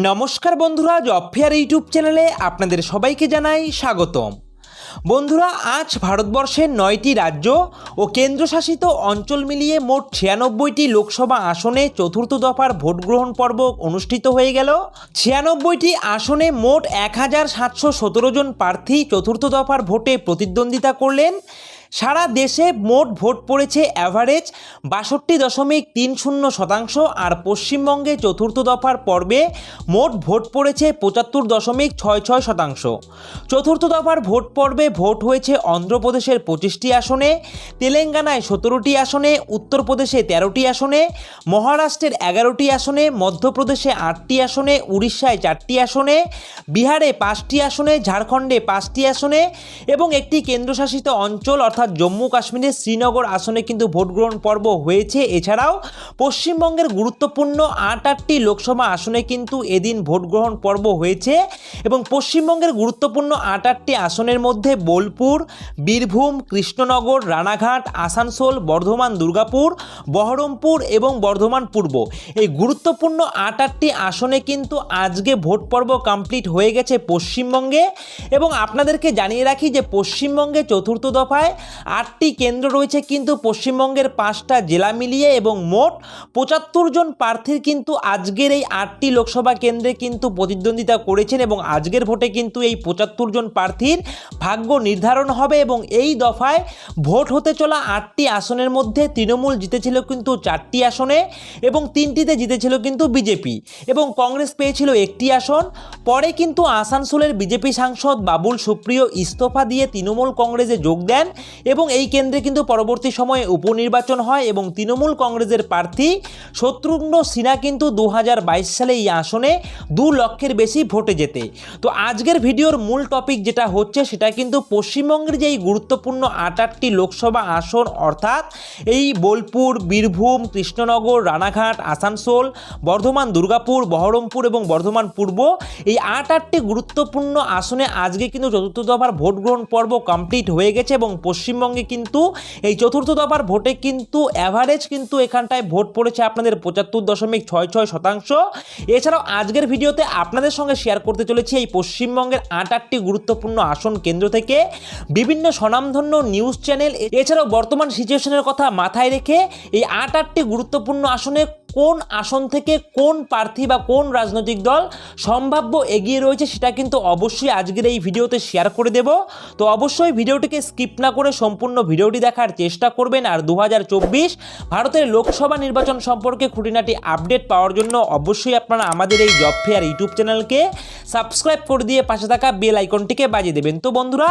নমস্কার বন্ধুরা job YouTube চ্যানেলে আপনাদের সবাইকে জানাই স্বাগতম। বন্ধুরা, আজ ভারতবর্ষের নয়টি রাজ্য ও কেন্দ্রশাসিত অঞ্চল মিলিয়ে মোট ছিয়ানব্বইটি লোকসভা আসনে চতুর্থ দফার ভোট গ্রহণ পর্ব অনুষ্ঠিত হয়ে গেল। ছিয়ানব্বইটি আসনে মোট এক হাজার সাতশো সতেরো জন প্রার্থী চতুর্থ দফার ভোটে প্রতিদ্বন্দ্বিতা করলেন। সারা দেশে মোট ভোট পড়েছে অ্যাভারেজ বাষট্টি দশমিক তিন শূন্য শতাংশ আর পশ্চিমবঙ্গে চতুর্থ দফার পর্বে মোট ভোট পড়েছে পঁচাত্তর দশমিক ছয় ছয় শতাংশ। চতুর্থ দফার ভোট পর্বে ভোট হয়েছে অন্ধ্রপ্রদেশের পঁচিশটি আসনে, তেলেঙ্গানায় সতেরোটি আসনে, উত্তরপ্রদেশে তেরোটি আসনে, মহারাষ্ট্রের এগারোটি আসনে, মধ্যপ্রদেশে আটটি আসনে, উড়িষ্যায় চারটি আসনে, বিহারে পাঁচটি আসনে, ঝাড়খণ্ডে পাঁচটি আসনে এবং একটি কেন্দ্রশাসিত অঞ্চল অর্থাৎ জম্মু কাশ্মীরের শ্রীনগর আসনে কিন্তু ভোট গ্রহণ পর্ব হয়েছে। এছাড়াও পশ্চিমবঙ্গের গুরুত্বপূর্ণ আট আটটি লোকসভা আসনে কিন্তু এদিন ভোট গ্রহণ পর্ব হয়েছে এবং পশ্চিমবঙ্গের গুরুত্বপূর্ণ আট আটটি আসনের মধ্যে বোলপুর, বীরভূম, কৃষ্ণনগর, রানাঘাট, আসানসোল, বর্ধমান, দুর্গাপুর, বহরমপুর এবং বর্ধমান পূর্ব। এই গুরুত্বপূর্ণ আট আটটি আসনে কিন্তু আজকে ভোট পর্ব কমপ্লিট হয়ে গেছে পশ্চিমবঙ্গে। এবং আপনাদেরকে জানিয়ে রাখি যে পশ্চিমবঙ্গে চতুর্থ দফায় আটটি কেন্দ্র রয়েছে কিন্তু পশ্চিমবঙ্গের পাঁচটা জেলা মিলিয়ে এবং মোট পঁচাত্তর জন প্রার্থীর কিন্তু আজকের এই আটটি লোকসভা কেন্দ্রে কিন্তু প্রতিদ্বন্দ্বিতা করেছেন এবং আজকের ভোটে কিন্তু এই পঁচাত্তর জন প্রার্থীর ভাগ্য নির্ধারণ হবে এবং এই দফায় ভোট হতে চলা আটটি আসনের মধ্যে তৃণমূল জিতেছিল কিন্তু চারটি আসনে এবং তিনটিতে জিতেছিল কিন্তু বিজেপি এবং কংগ্রেস পেয়েছিল একটি আসন। পরে কিন্তু আসানসোলের বিজেপি সাংসদ বাবুল সুপ্রিয় ইস্তফা দিয়ে তৃণমূল কংগ্রেসে যোগ দেন। এবং এই কেন্দ্রে কিন্তু পরবর্তী সময়ে উপনির্বাচন হয় এবং তৃণমূল কংগ্রেসের প্রার্থী শত্রুঘ্ন সিনহা কিন্তু দু হাজার বাইশ সালে এই আসনে দু লক্ষের বেশি ভোটে যেতে তো আজকের ভিডিওর মূল টপিক যেটা হচ্ছে সেটা কিন্তু পশ্চিমবঙ্গের যে এই গুরুত্বপূর্ণ আট আটটি লোকসভা আসন, অর্থাৎ এই বোলপুর, বীরভূম, কৃষ্ণনগর, রানাঘাট, আসানসোল, বর্ধমান, দুর্গাপুর, বহরমপুর এবং বর্ধমান পূর্ব এই আট আটটি গুরুত্বপূর্ণ আসনে আজকে কিন্তু চতুর্থ দফার ভোট গ্রহণ পর্ব কমপ্লিট হয়ে গেছে এবং পশ্চিমবঙ্গে কিন্তু এই চতুর্থ দফার ভোটে কিন্তু অ্যাভারেজ কিন্তু এখানটায় ভোট পড়েছে আপনাদের পঁচাত্তর দশমিক ছয় ছয় শতাংশ। এছাড়াও আজকের ভিডিওতে আপনাদের সঙ্গে শেয়ার করতে চলেছি এই পশ্চিমবঙ্গের আট আটটি গুরুত্বপূর্ণ আসন কেন্দ্র থেকে বিভিন্ন স্বনামধন্য নিউজ চ্যানেল এছাড়াও বর্তমান সিচুয়েশনের কথা মাথায় রেখে এই আট আটটি গুরুত্বপূর্ণ আসনে কোন আসন থেকে কোন প্রার্থী বা কোন রাজনৈতিক দল সম্ভাব্য এগিয়ে রয়েছে সেটা কিন্তু অবশ্যই আজকের এই ভিডিওতে শেয়ার করে দেব। তো অবশ্যই ভিডিওটিকে স্কিপ না করে সম্পূর্ণ ভিডিওটি দেখার চেষ্টা করবেন। আর দু হাজার চব্বিশ ভারতের লোকসভা নির্বাচন সম্পর্কে খুঁটিনাটি আপডেট পাওয়ার জন্য অবশ্যই আপনারা আমাদের এই জব ফেয়ার ইউটিউব চ্যানেলকে সাবস্ক্রাইব করে দিয়ে পাশে থাকা বেল আইকনটিকে বাজিয়ে দেবেন। তো বন্ধুরা,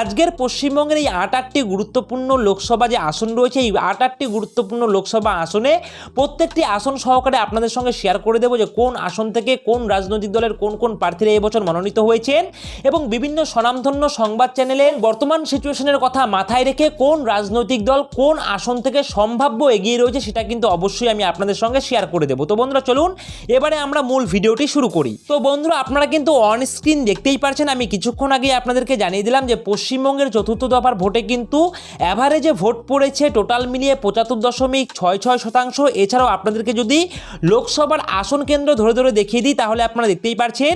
আজকের পশ্চিমবঙ্গের এই আট আটটি গুরুত্বপূর্ণ লোকসভা যে আসন রয়েছে, এই আট আটটি গুরুত্বপূর্ণ লোকসভা আসনে প্রত্যেকটি আসন সহকারে আপনাদের সঙ্গে শেয়ার করে দেবো যে কোন আসন থেকে কোন রাজনৈতিক দলের কোন কোন প্রার্থীরা এবছর মনোনীত হয়েছেন এবং বিভিন্ন স্বনামধন্য সংবাদ চ্যানেলের বর্তমান সিচুয়েশনের কথা মাথায় রেখে কোন রাজনৈতিক দল কোন আসন থেকে সম্ভাব্য এগিয়ে রয়েছে সেটা কিন্তু অবশ্যই আমি আপনাদের সঙ্গে শেয়ার করে দেবো। তো বন্ধুরা, চলুন, এবারে আমরা মূল ভিডিওটি শুরু করি। তো বন্ধুরা, আপনারা কিন্তু অন স্ক্রিন দেখতেই পারছেন, আমি কিছুক্ষণ আগে আপনাদেরকে জানিয়ে দিলাম যে পশ্চিমবঙ্গের চতুর্থ দফার ভোটে কিন্তু অ্যাভারেজে ভোট পড়েছে টোটাল মিলিয়ে পঁচাত্তর দশমিক ছয় ছয় শতাংশ। এছাড়াও আপনাদেরকে যদি লোকসভার আসন কেন্দ্র ধরে ধরে দেখিয়ে দিই, তাহলে আপনারা দেখতেই পারছেন,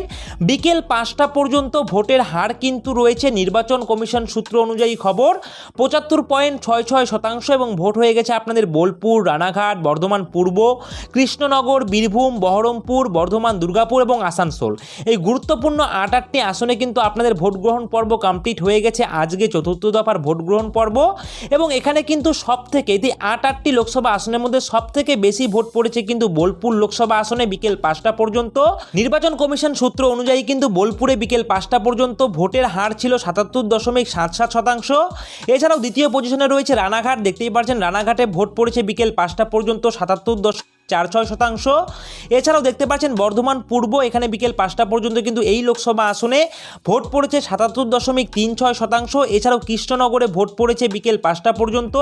বিকেল পাঁচটা পর্যন্ত ভোটের হার কিন্তু রয়েছে। নির্বাচন কমিশন সূত্র অনুযায়ী খবর, পঁচাত্তর পয়েন্ট ছয় ছয় শতাংশ এবং ভোট হয়ে গেছে আপনাদের বোলপুর, রানাঘাট, বর্ধমান পূর্ব, কৃষ্ণনগর, বীরভূম, বহরমপুর, বর্ধমান, দুর্গাপুর এবং আসানসোল। এই গুরুত্বপূর্ণ আট আটটি আসনে কিন্তু আপনাদের ভোট গ্রহণ পর্ব কমপ্লিট হয়ে গেছে। আজকে চতুর্থ দফার ভোট গ্রহণ পর্ব এবং এখানে কিন্তু সব থেকে এই আট আটটি লোকসভা আসনের মধ্যে সব থেকে বেশি ভোট পড়েছে কিন্তু বোলপুর লোকসভা আসনে বিকেল পাঁচটা পর্যন্ত। নির্বাচন কমিশন সূত্র অনুযায়ী কিন্তু বোলপুরে বিকেল পাঁচটা পর্যন্ত ভোটের হার ছিল সাতাত্তর দশমিক সাত সাত শতাংশ। এছাড়াও দ্বিতীয় পজিশনে রয়েছে রানাঘাট, দেখতেই পাচ্ছেন রানাঘাটে ভোট পড়েছে বিকেল পাঁচটা পর্যন্ত সাতাত্তর দশ চার ছয় শতাংশ। এছাড়াও দেখতে পাচ্ছেন বর্ধমান পূর্ব, এখানে বিকেল পাঁচটা পর্যন্ত কিন্তু এই লোকসভা আসনে ভোট পড়েছে সাতাত্তর দশমিক তিন ছয় শতাংশ। এছাড়াও কৃষ্ণনগরে ভোট পড়েছে বিকেল পাঁচটা পর্যন্ত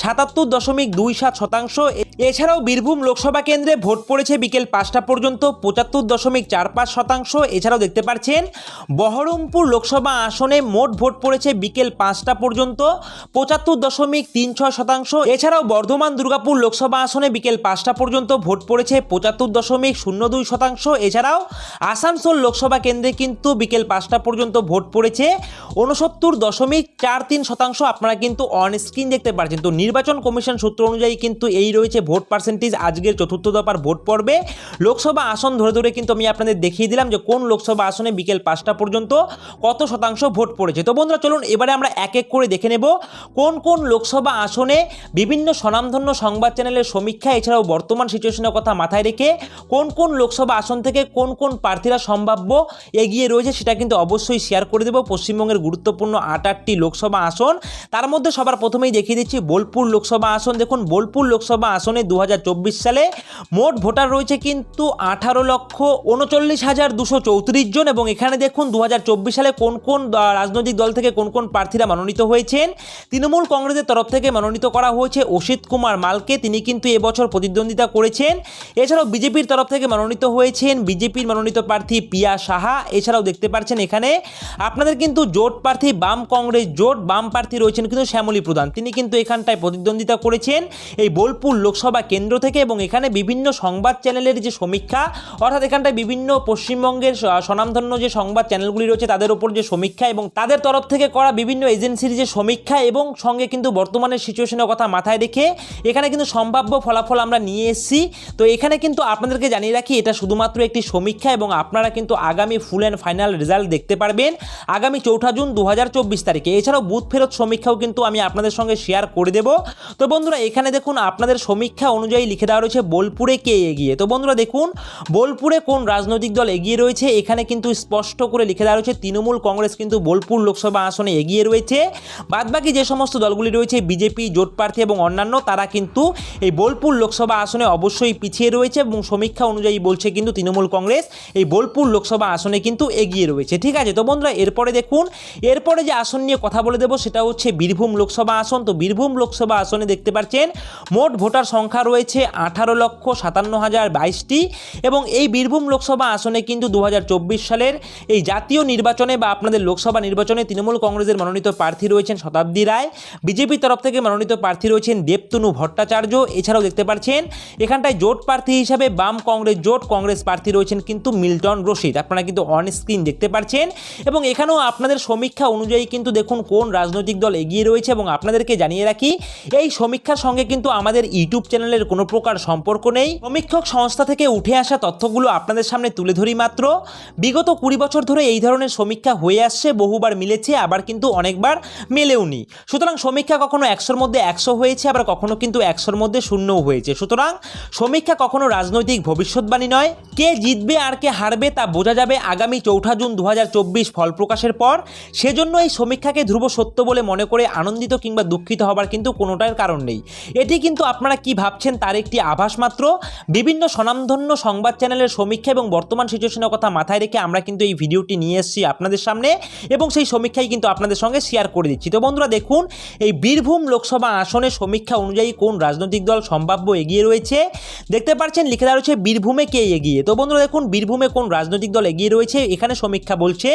সাতাত্তর দশমিক দুই সাত শতাংশ। এছাড়াও বীরভূম লোকসভা কেন্দ্রে ভোট পড়েছে বিকেল পাঁচটা পর্যন্ত, পঁচাত্তর দশমিক চার পাঁচ শতাংশ। এছাড়াও দেখতে পাচ্ছেন বহরমপুর লোকসভা আসনে মোট ভোট পড়েছে বিকেল পাঁচটা পর্যন্ত, পঁচাত্তর দশমিক তিন ছয় শতাংশ। এছাড়াও বর্ধমান দুর্গাপুর লোকসভা আসনে বিকেল পাঁচটা পর্যন্ত ভোট পড়েছে পঁচাত্তর দশমিক শূন্য দুই শতাংশ। এছাড়াও আসানসোল লোকসভা কেন্দ্রে কিন্তু বিকেল পাঁচটা পর্যন্ত ভোট পড়েছে উনসত্তর দশমিক চার তিন শতাংশ। আপনারা কিন্তু অন স্ক্রিন দেখতে পাচ্ছেন তো নির্বাচন কমিশন সূত্র অনুযায়ী কিন্তু এই রয়েছে ভোট পার্সেন্টেজ আজকের চতুর্থ দফার ভোট পর্বে লোকসভা আসন ধরে ধরে কিন্তু আমি আপনাদের দেখিয়ে দিলাম যে কোন লোকসভা আসনে বিকেল পাঁচটা পর্যন্ত কত শতাংশ ভোট পড়েছে। তো বন্ধুরা, চলুন এবারে আমরা এক এক করে দেখে নেব কোন কোন লোকসভা আসনে বিভিন্ন স্বনামধন্য সংবাদ চ্যানেলের সমীক্ষা, এছাড়াও বর্তমান সিচুয়েশনের কথা মাথায় রেখে কোন কোন লোকসভা আসন থেকে কোন কোন প্রার্থীরা সম্ভাব্য এগিয়ে রয়েছে সেটা কিন্তু অবশ্যই শেয়ার করে দেবো। পশ্চিমবঙ্গের গুরুত্বপূর্ণ আট আটটি লোকসভা আসন। তার মধ্যে সবার প্রথমেই দেখিয়ে দিচ্ছি বোলপুর লোকসভা আসন। দেখুন, বোলপুর লোকসভা আসনে দু হাজার চব্বিশ সালে মোট ভোটার রয়েছে কিন্তু আঠারো লক্ষ উনচল্লিশ হাজার দুশো চৌত্রিশ জন এবং এখানে দেখুন দু হাজার চব্বিশ সালে কোন কোন রাজনৈতিক দল থেকে কোন কোন প্রার্থীরা মনোনীত হয়েছেন। তৃণমূল কংগ্রেসের তরফ থেকে মনোনীত করা হয়েছে অসিত কুমার মালকে। তিনি কিন্তু এবছর প্রতিদ্বন্দ্বিতা করেছেন। এছাড়াও বিজেপির তরফ থেকে মনোনীত হয়েছেন বিজেপির মনোনীত প্রার্থী পিয়া সাহা। এছাড়াও দেখতে পাচ্ছেন এখানে আপনাদের কিন্তু জোট প্রার্থী বাম কংগ্রেস জোট, বাম প্রার্থী রয়েছেন কিন্তু শ্যামলী প্রধান। তিনি কিন্তু এখানটায় প্রতিদ্বন্দ্বিতা করেছেন। এই বোলপুর লোকসভা কেন্দ্র থেকে এবং এখানে বিভিন্ন সংবাদ চ্যানেলের যে সমীক্ষা, অর্থাৎ এখানটায় বিভিন্ন পশ্চিমবঙ্গের স্বনামধন্য যে সংবাদ চ্যানেলগুলি রয়েছে তাদের উপর যে সমীক্ষা এবং তাদের তরফ থেকে করা বিভিন্ন এজেন্সির যে সমীক্ষা এবং সঙ্গে কিন্তু বর্তমানের সিচুয়েশনের কথা মাথায় রেখে এখানে কিন্তু সম্ভাব্য ফলাফল আমরা নিয়ে এসেছি। তো এখানে কিন্তু আপনাদেরকে জানিয়ে রাখি, এটা শুধুমাত্র একটি সমীক্ষা এবং আপনারা কিন্তু আগামী ফুল অ্যান্ড ফাইনাল রেজাল্ট দেখতে পারবেন আগামী চৌঠা জুন দু হাজার চব্বিশ তারিখে। এছাড়াও বুথ ফেরত সমীক্ষাও কিন্তু আমি আপনাদের সঙ্গে শেয়ার করে দেব। তো বন্ধুরা, এখানে দেখুন, আপনাদের সমীক্ষা অনুযায়ী লিখে দেওয়া রয়েছে বোলপুরে কে এগিয়ে। তো বন্ধুরা দেখুন, বোলপুরে কোন রাজনৈতিক দল এগিয়ে রয়েছে? এখানে কিন্তু স্পষ্ট করে লিখে দেওয়া রয়েছে, তৃণমূল কংগ্রেস কিন্তু বোলপুর লোকসভা আসনে এগিয়ে রয়েছে। বাদবাকি যে সমস্ত দলগুলি রয়েছে, বিজেপি, জোট প্রার্থী এবং অন্যান্য, তারা কিন্তু এই বোলপুর লোকসভা আসনে অবশ্যই পিছিয়ে রয়েছে এবং সমীক্ষা অনুযায়ী বলছে কিন্তু তৃণমূল কংগ্রেস এই বোলপুর লোকসভা আসনে কিন্তু এগিয়ে রয়েছে। ঠিক আছে? তো বন্ধুরা, এরপরে দেখুন, এরপরে যে আসন নিয়ে কথা বলে দেবো, সেটা হচ্ছে বীরভূম লোকসভা আসন। তো বীরভূম লোকসভা আসনে দেখতে পাচ্ছেন, মোট ভোটার রয়েছে আঠারো লক্ষ সাতান্ন হাজার বাইশটি এবং এই বীরভূম লোকসভা আসনে কিন্তু দু হাজার চব্বিশ সালের এই জাতীয় নির্বাচনে বা আপনাদের লোকসভা নির্বাচনে তৃণমূল কংগ্রেসের মনোনীত প্রার্থী রয়েছেন শতাব্দী রায়। বিজেপির তরফ থেকে মনোনীত প্রার্থী রয়েছেন দেবতনু ভট্টাচার্য। এছাড়াও দেখতে পাচ্ছেন, এখানটায় জোট প্রার্থী হিসাবে বাম কংগ্রেস জোট, কংগ্রেস প্রার্থী রয়েছেন কিন্তু মিল্টন রশিদ। আপনারা কিন্তু অন স্ক্রিন দেখতে পাচ্ছেন এবং এখানেও আপনাদের সমীক্ষা অনুযায়ী কিন্তু দেখুন কোন রাজনৈতিক দল এগিয়ে রয়েছে এবং আপনাদেরকে জানিয়ে রাখি, এই সমীক্ষার সঙ্গে কিন্তু আমাদের ইউটিউব চ্যানেলের কোনো প্রকার সম্পর্ক নেই। সমীক্ষক সংস্থা থেকে উঠে আসা তথ্যগুলো আপনাদের সামনে তুলে ধরি মাত্র। বিগত কুড়ি বছর ধরে এই ধরনের সমীক্ষা হয়ে আসছে, বহুবার মিলেছে, আবার কিন্তু অনেকবার মেলেওনি সুতরাং সমীক্ষা কখনো একশোর মধ্যে একশো হয়েছে, আবার কখনো কিন্তু একশোর মধ্যে শূন্যও হয়েছে। সুতরাং সমীক্ষা কখনো রাজনৈতিক ভবিষ্যৎবাণী নয়। কে জিতবে, আর কে হারবে তা বোঝা যাবে আগামী চৌঠা জুন দু হাজার চব্বিশ ফল প্রকাশের পর। সেজন্য এই সমীক্ষাকে ধ্রুব সত্য বলে মনে করে আনন্দিত কিংবা দুঃখিত হবার কিন্তু কোনোটার কারণ নেই। এটি কিন্তু আপনারা কি ভাবছেন তার একটি আভাস মাত্র। বিভিন্ন স্বনামধন্য সংবাদ চ্যানেলের সমীক্ষা এবং বর্তমান সিচুয়েশনের কথা মাথায় রেখে আমরা কিন্তু এই ভিডিওটি নিয়ে এসেছি আপনাদের সামনে এবং সেই সমীক্ষাই কিন্তু আপনাদের সঙ্গে শেয়ার করে দিচ্ছি। তো বন্ধুরা, দেখুন, এই বীরভূম লোকসভা আসনের সমীক্ষা অনুযায়ী কোন রাজনৈতিক দল সম্ভাব্য এগিয়ে রয়েছে? দেখতে পাচ্ছেন, লিখে দেওয়া রয়েছে, বীরভূমে কে এগিয়ে? তো বন্ধুরা, দেখুন, বীরভূমে কোন রাজনৈতিক দল এগিয়ে রয়েছে? এখানে সমীক্ষা বলছে,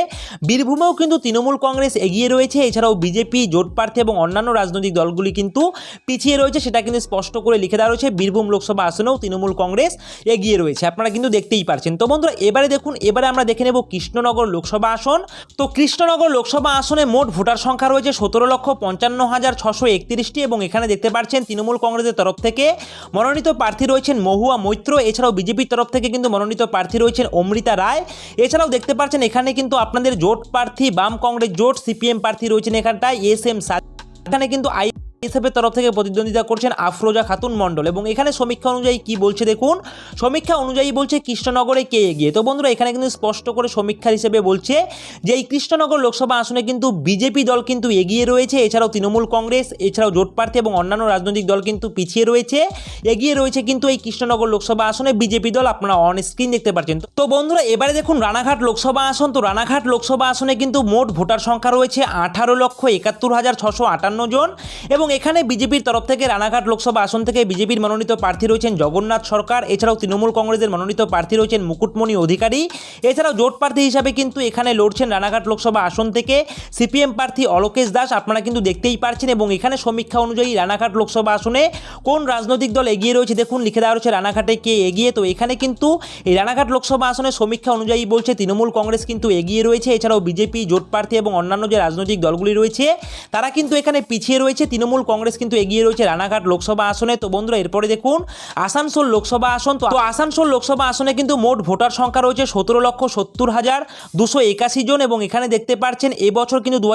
বীরভূমেও কিন্তু তৃণমূল কংগ্রেস এগিয়ে রয়েছে। এছাড়াও বিজেপি, জোট প্রার্থী এবং অন্যান্য রাজনৈতিক দলগুলি কিন্তু পিছিয়ে রয়েছে। সেটা কিন্তু স্পষ্ট করে লিখে দেওয়া রয়েছে, বীরভূম লোকসভা আসনেও তৃণমূল কংগ্রেস এগিয়ে রয়েছে। আপনারা কিন্তু দেখতেই পারছেন। তো বন্ধুরা, এবারে দেখুন, এবারে আমরা দেখে নেব কৃষ্ণনগর লোকসভা আসন। তো কৃষ্ণনগর লোকসভা আসনে মোট ভোটার সংখ্যা রয়েছে সতেরো লক্ষ পঞ্চান্ন হাজার ছশো একত্রিশটি এবং এখানে দেখতে পাচ্ছেন তৃণমূল কংগ্রেসের তরফ থেকে মনোনীত প্রার্থী রয়েছেন মহুয়া মৈত্র। এছাড়াও বিজেপির তরফ থেকে কিন্তু মনোনীত প্রার্থী রয়েছেন অমৃতা রায়। এছাড়াও দেখতে পাচ্ছেন এখানে কিন্তু আপনাদের জোট প্রার্থী, বাম কংগ্রেস জোট, সিপিএম প্রার্থী রয়েছেন এখানটায়, এস এম এখানে কিন্তু আই এসএফের তরফ থেকে প্রতিদ্বন্দ্বিতা করছেন আফরোজা খাতুন মণ্ডল। এবং এখানে সমীক্ষা অনুযায়ী কি বলছে দেখুন? সমীক্ষা অনুযায়ী বলছে কৃষ্ণনগরে কে এগিয়ে? তো বন্ধুরা, এখানে কিন্তু স্পষ্ট করে সমীক্ষা হিসেবে বলছে যে এই কৃষ্ণনগর লোকসভা আসনে কিন্তু বিজেপি দল কিন্তু এগিয়ে রয়েছে। এছাড়াও তৃণমূল কংগ্রেস, এছাড়াও জোট প্রার্থী এবং অন্যান্য রাজনৈতিক দল কিন্তু পিছিয়ে রয়েছে। এগিয়ে রয়েছে কিন্তু এই কৃষ্ণনগর লোকসভা আসনে বিজেপি দল। আপনারা অন স্ক্রিন দেখতে পাচ্ছেন। তো বন্ধুরা, এবারে দেখুন রানাঘাট লোকসভা আসন। তো রানাঘাট লোকসভা আসনে কিন্তু মোট ভোটার সংখ্যা রয়েছে আঠারো লক্ষ একাত্তর হাজার ছশো আটান্ন জন এবং এখানে বিজেপির তরফ থেকে রানাঘাট লোকসভা আসন থেকে বিজেপির মনোনীত প্রার্থী রয়েছেন জগন্নাথ সরকার। এছাড়াও তৃণমূল কংগ্রেসের মনোনীত প্রার্থী রয়েছেন মুকুটমণি অধিকারী। এছাড়াও জোট প্রার্থী হিসাবে কিন্তু এখানে লড়ছেন রানাঘাট লোকসভা আসন থেকে সিপিএম প্রার্থী অলোকেশ দাস। আপনারা কিন্তু দেখতেই পারছেন এবং এখানে সমীক্ষা অনুযায়ী রানাঘাট লোকসভা আসনে কোন রাজনৈতিক দল এগিয়ে রয়েছে দেখুন, লিখে দেওয়া রয়েছে রানাঘাটে কে এগিয়ে। তো এখানে কিন্তু এই রানাঘাট লোকসভা আসনে সমীক্ষা অনুযায়ী বলছে তৃণমূল কংগ্রেস কিন্তু এগিয়ে রয়েছে। এছাড়াও বিজেপি, জোট প্রার্থী এবং অন্যান্য যে রাজনৈতিক দলগুলি রয়েছে, তারা কিন্তু এখানে পিছিয়ে রয়েছে। তৃণমূল কংগ্রেস কিন্তু এগিয়ে রয়েছে রানাঘাট লোকসভা আসনে। তো বন্ধুরা, এরপরে দেখুন, আসানসোল লোকসভা আসন। তো আসানসোল লোকসভা আসনে কিন্তু মোট ভোটার সংখ্যা রয়েছে সতেরো লক্ষ সত্তর হাজার দুশো একাশি জন এবং এখানে দেখতে পাচ্ছেন, এবছর কিন্তু দু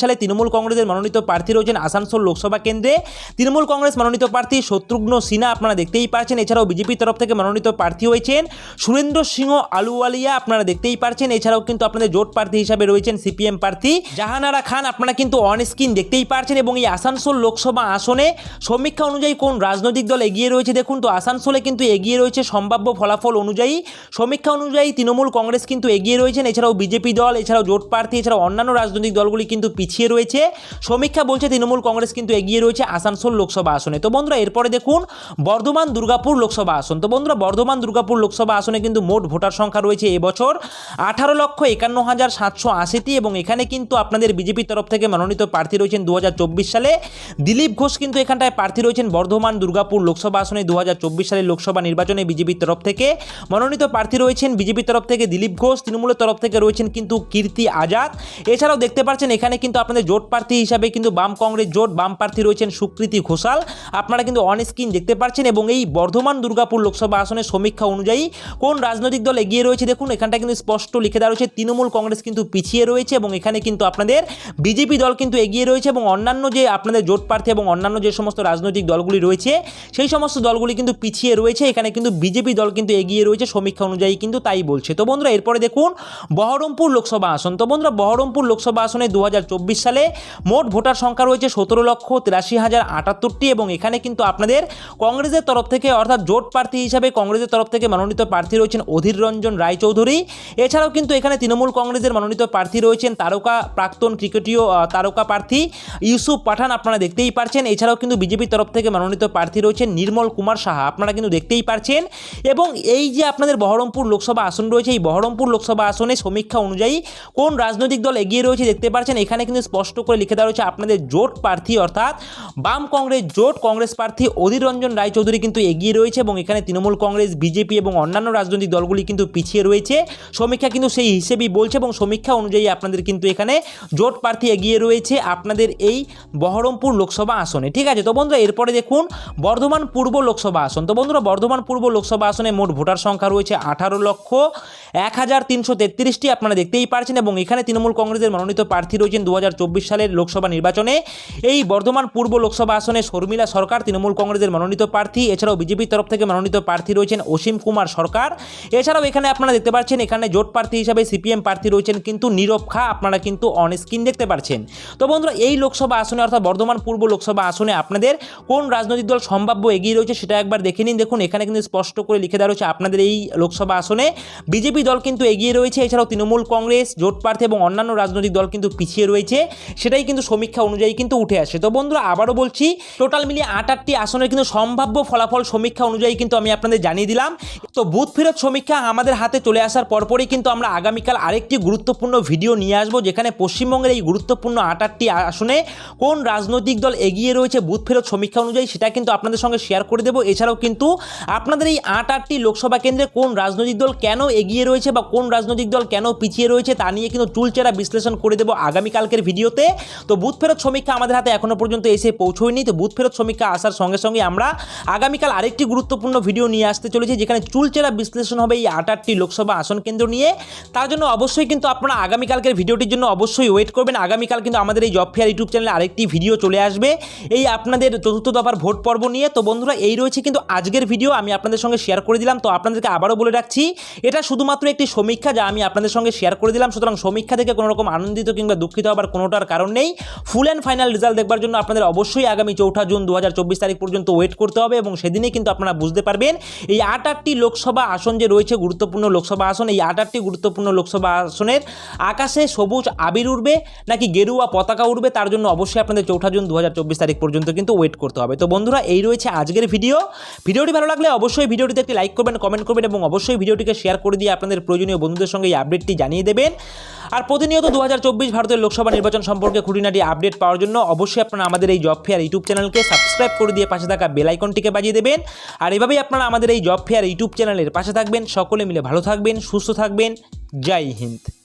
সালে তৃণমূল কংগ্রেসের মনোনীত প্রার্থী রয়েছেন আসানসোল লোকসভা কেন্দ্রে। তৃণমূল কংগ্রেস মনোনীত প্রার্থী শত্রুঘ্ন সিনহা আপনারা দেখতেই পাচ্ছেন। এছাড়াও বিজেপির তরফ থেকে মনোনীত প্রার্থী হয়েছেন সুরেন্দ্র সিংহ আলুওয়ালিয়া আপনারা দেখতেই পাচ্ছেন। এছাড়াও কিন্তু আপনাদের জোট প্রার্থী হিসাবে রয়েছেন সিপিএম প্রার্থী। জাহানারা খান আপনারা কিন্তু অন স্ক্রিন দেখতেই পাচ্ছেন এবং এই আসানসোল লোকসভা আসনে সমীক্ষা অনুযায়ী কোন রাজনৈতিক দল এগিয়ে রয়েছে দেখুন তো, আসানসোলে কিন্তু এগিয়ে রয়েছে সম্ভাব্য ফলাফল অনুযায়ী। সমীক্ষা অনুযায়ী তৃণমূল কংগ্রেস কিন্তু এগিয়ে রয়েছেন, এছাড়াও বিজেপি দল, এছাড়াও জোট প্রার্থী, এছাড়াও অন্যান্য রাজনৈতিক দলগুলি কিন্তু পিছিয়ে রয়েছে। সমীক্ষা বলছে তৃণমূল কংগ্রেস কিন্তু এগিয়ে রয়েছে আসানসোল লোকসভা আসনে। তো বন্ধুরা, এরপরে দেখুন, বর্ধমান দুর্গাপুর লোকসভা আসন। তো বন্ধুরা, বর্ধমান দুর্গাপুর লোকসভা আসনে কিন্তু মোট ভোটার সংখ্যা রয়েছে এবছর আঠারো লক্ষ একান্ন হাজার সাতশো আশিটি এবং এখানে কিন্তু আপনাদের বিজেপির তরফ থেকে মনোনীত প্রার্থী রয়েছেন দু হাজার চব্বিশ সালে। দিলীপ ঘোষ কিন্তু এখানটায় প্রার্থী রয়েছেন বর্ধমান দুর্গাপুর লোকসভা আসনে দু হাজার চব্বিশ সালের লোকসভা নির্বাচনে বিজেপির তরফ থেকে। মনোনীত প্রার্থী রয়েছেন বিজেপির তরফ থেকে দিলীপ ঘোষ, তৃণমূলের তরফ থেকে রয়েছেন কিন্তু কীর্তি আজাদ। এছাড়াও দেখতে পাচ্ছেন এখানে কিন্তু আপনাদের জোট প্রার্থী হিসাবে কিন্তু বাম কংগ্রেস জোট, বাম প্রার্থী রয়েছেন সুকৃতি ঘোষাল। আপনারা কিন্তু অন স্ক্রিন দেখতে পাচ্ছেন এবং এই বর্ধমান দুর্গাপুর লোকসভা আসনের সমীক্ষা অনুযায়ী কোন রাজনৈতিক দল এগিয়ে রয়েছে দেখুন এখানটা কিন্তু স্পষ্ট লিখে দেওয়া রয়েছে, তৃণমূল কংগ্রেস কিন্তু পিছিয়ে রয়েছে এবং এখানে কিন্তু আপনাদের বিজেপি দল কিন্তু এগিয়ে রয়েছে এবং অন্যান্য যে আপনাদের জোট প্রার্থী এবং অন্যান্য যে সমস্ত রাজনৈতিক দলগুলি রয়েছে, সেই সমস্ত দলগুলি কিন্তু পিছিয়ে রয়েছে। এখানে কিন্তু বিজেপি দল কিন্তু এগিয়ে রয়েছে সমীক্ষা অনুযায়ী কিন্তু তাই বলছে। তো বন্ধুরা, এরপরে দেখুন, বহরমপুর লোকসভা আসন। তো বন্ধুরা, বহরমপুর লোকসভা আসনে দু হাজার চব্বিশ সালে মোট ভোটার সংখ্যা রয়েছে সতেরো লক্ষ তিরাশি হাজার আটাত্তরটি এবং এখানে কিন্তু আপনাদের কংগ্রেসের তরফ থেকে অর্থাৎ জোট প্রার্থী হিসাবে কংগ্রেসের তরফ থেকে মনোনীত প্রার্থী রয়েছেন অধীর রঞ্জন রায়চৌধুরী। এছাড়াও কিন্তু এখানে তৃণমূল কংগ্রেসের মনোনীত প্রার্থী রয়েছেন তারকা প্রাক্তন ক্রিকেটীয় তারকা প্রার্থী ইউসুফ পাঠান। আপনারা দেখতেই পারছেন। এছাড়াও কিন্তু বিজেপির তরফ থেকে মনোনীত প্রার্থী রয়েছেন নির্মল কুমার সাহা। আপনারা কিন্তু দেখতেই পারছেন। এবং এই যে আপনাদের বহরমপুর লোকসভা আসন রয়েছে, এই বহরমপুর লোকসভা আসনে সমীক্ষা অনুযায়ী কোন রাজনৈতিক দল এগিয়ে রয়েছে দেখতে পাচ্ছেন এখানে কিন্তু স্পষ্ট করে লিখে দেওয়া রয়েছে আপনাদের জোট প্রার্থী, অর্থাৎ বাম কংগ্রেস জোট, কংগ্রেস প্রার্থী অধীর রঞ্জন রায়চৌধুরী কিন্তু এগিয়ে রয়েছে এবং এখানে তৃণমূল কংগ্রেস, বিজেপি এবং অন্যান্য রাজনৈতিক দলগুলি কিন্তু পিছিয়ে রয়েছে। সমীক্ষা কিন্তু সেই হিসেবেই বলছে এবং সমীক্ষা অনুযায়ী আপনাদের কিন্তু এখানে জোট প্রার্থী এগিয়ে রয়েছে। আপনাদের এই বহরমপুর লোকসভা আসনে, ঠিক আছে? তো বন্ধুরা, এরপরে দেখুন, বর্ধমান পূর্ব লোকসভা আসন। তো বন্ধুরা, বর্ধমান পূর্ব লোকসভা আসনে মোট ভোটার সংখ্যা রয়েছে আঠারো লক্ষ এক হাজার তিনশো তেত্রিশটি, আপনারা দেখতেই পারছেন। এবং এখানে তৃণমূল কংগ্রেসের মনোনীত প্রার্থী রয়েছেন দু হাজার চব্বিশ সালের লোকসভা নির্বাচনে। এই বর্ধমান পূর্ব লোকসভা আসনে শর্মিলা সরকার, তৃণমূল কংগ্রেসের মনোনীত প্রার্থী। এছাড়াও বিজেপির তরফ থেকে মনোনীত প্রার্থী রয়েছেন অসীম কুমার সরকার। এছাড়াও এখানে আপনারা দেখতে পাচ্ছেন, এখানে জোট প্রার্থী হিসাবে সিপিএম প্রার্থী রয়েছেন কিন্তু নীরব খা, আপনারা কিন্তু অন স্ক্রিন দেখতে পাচ্ছেন। তো বন্ধুরা, এই লোকসভা আসনে অর্থাৎ বর্ধমান পূর্ব লোকসভা আসনে আপনাদের কোন রাজনৈতিক দল সম্ভাব্য এগিয়ে রয়েছে সেটা একবার দেখে নিন। দেখুন, এখানে কিন্তু স্পষ্ট করে লিখে দেওয়া রয়েছে আপনাদের এই লোকসভা আসনে। বিজেপি দল কিন্তু এগিয়ে রয়েছে, এছাড়াও তৃণমূল কংগ্রেস, জোট প্রার্থী এবং অন্যান্য রাজনৈতিক দল কিন্তু পিছিয়ে রয়েছে। সেটাই কিন্তু সমীক্ষা অনুযায়ী কিন্তু উঠে আসে। তো বন্ধুরা, আবারও বলছি, টোটাল মিলিয়ে আট আটটি আসনের কিন্তু সম্ভাব্য ফলাফল সমীক্ষা অনুযায়ী কিন্তু আমি আপনাদের জানিয়ে দিলাম। তো বুথ ফেরত সমীক্ষা আমাদের হাতে চলে আসার পরপরই কিন্তু আমরা আগামীকাল আরেকটি গুরুত্বপূর্ণ ভিডিও নিয়ে আসব, যেখানে পশ্চিমবঙ্গের এই গুরুত্বপূর্ণ আট আটটি আসনে কোন রাজনৈতিক দল এগিয়ে রয়েছে, বুথ ফেরত সমীক্ষা অনুযায়ী সেটা কিন্তু আপনাদের সঙ্গে শেয়ার করে দেবো। এছাড়াও কিন্তু আপনাদের এই আট আটটি লোকসভা কেন্দ্রে কোন রাজনৈতিক দল কেন এগিয়ে রয়েছে বা কোন রাজনৈতিক দল কেন পিছিয়ে রয়েছে তা নিয়ে কিন্তু চুলচেরা বিশ্লেষণ করে দেবো আগামীকালকের ভিডিওতে। তো বুথ ফেরত সমীক্ষা আমাদের হাতে এখনও পর্যন্ত এসে পৌঁছয়নি। তো বুথ ফেরত সমীক্ষা আসার সঙ্গে সঙ্গে আমরা আগামীকাল আরেকটি গুরুত্বপূর্ণ ভিডিও নিয়ে আসতে চলেছি, যেখানে চুলচেরা বিশ্লেষণ হবে এই আট আটটি লোকসভা আসন কেন্দ্র নিয়ে। তার জন্য অবশ্যই কিন্তু আপনারা আগামীকালকের ভিডিওটির জন্য অবশ্যই ওয়েট করবেন। আগামীকাল কিন্তু আমাদের এই জব ফেয়ার ইউটিউব চ্যানেলে আরেকটি ভিডিও চলে আসবে। এই আপনাদের চতুর্থ দফার ভোট পর্ব নিয়ে। তো বন্ধুরা, এই রয়েছে কিন্তু আজকের ভিডিও, আমি আপনাদের সঙ্গে শেয়ার করে দিলাম। তো আপনাদেরকে আবারও বলে রাখছি, এটা শুধুমাত্র একটি সমীক্ষা যা আমি আপনাদের সঙ্গে শেয়ার করে দিলাম। সুতরাং সমীক্ষা থেকে কোনো রকম আনন্দিত কিংবা দুঃখিত হবার কোনোটার কারণ নেই। ফুল অ্যান্ড ফাইনাল রেজাল্ট দেখবার জন্য আপনাদের অবশ্যই আগামী চৌঠা জুন দু হাজার চব্বিশ তারিখ পর্যন্ত ওয়েট করতে হবে এবং সেদিনেই কিন্তু আপনারা বুঝতে পারবেন, এই আট আটটি লোকসভা আসন যে রয়েছে, গুরুত্বপূর্ণ লোকসভা আসন, এই আট আটটি গুরুত্বপূর্ণ লোকসভা আসনের আকাশে সবুজ আবির উঠবে নাকি গেরুয়া পতাকা উঠবে তার জন্য অবশ্যই আপনাদের চৌঠা জুন দু তারিখ পর্যন্ত কিন্তু ওয়েট করতে হবে। তো বন্ধুরা, এই রয়েছে আজকের ভিডিও ভিডিওটি ভালো লাগলে অবশ্যই ভিডিওটিতে একটি লাইক করবেন কমেন্ট করবেন এবং অবশ্যই ভিডিওটিকে শেয়ার করে দিয়ে আপনাদের প্রয়োজনীয় বন্ধুদের সঙ্গে এই আপডেটটি জানিয়ে দেবেন। আর প্রতিনিয়ত দু হাজার চব্বিশ ভারতের লোকসভা নির্বাচন সম্পর্কে খুঁটিনাটি আপডেট পাওয়ার জন্য অবশ্যই আপনারা আমাদের এই জব ফেয়ার ইউটিউব চ্যানেলকে সাবস্ক্রাইব করে দিয়ে পাশে থাকা বেল আইকনটিকে বাজিয়ে দেবেন। আর এভাবেই আপনারা আমাদের এই জব ফেয়ার ইউটিউব চ্যানেলের পাশে থাকবেন। সকলে মিলে ভালো থাকবেন, সুস্থ থাকবেন। জয় হিন্দ।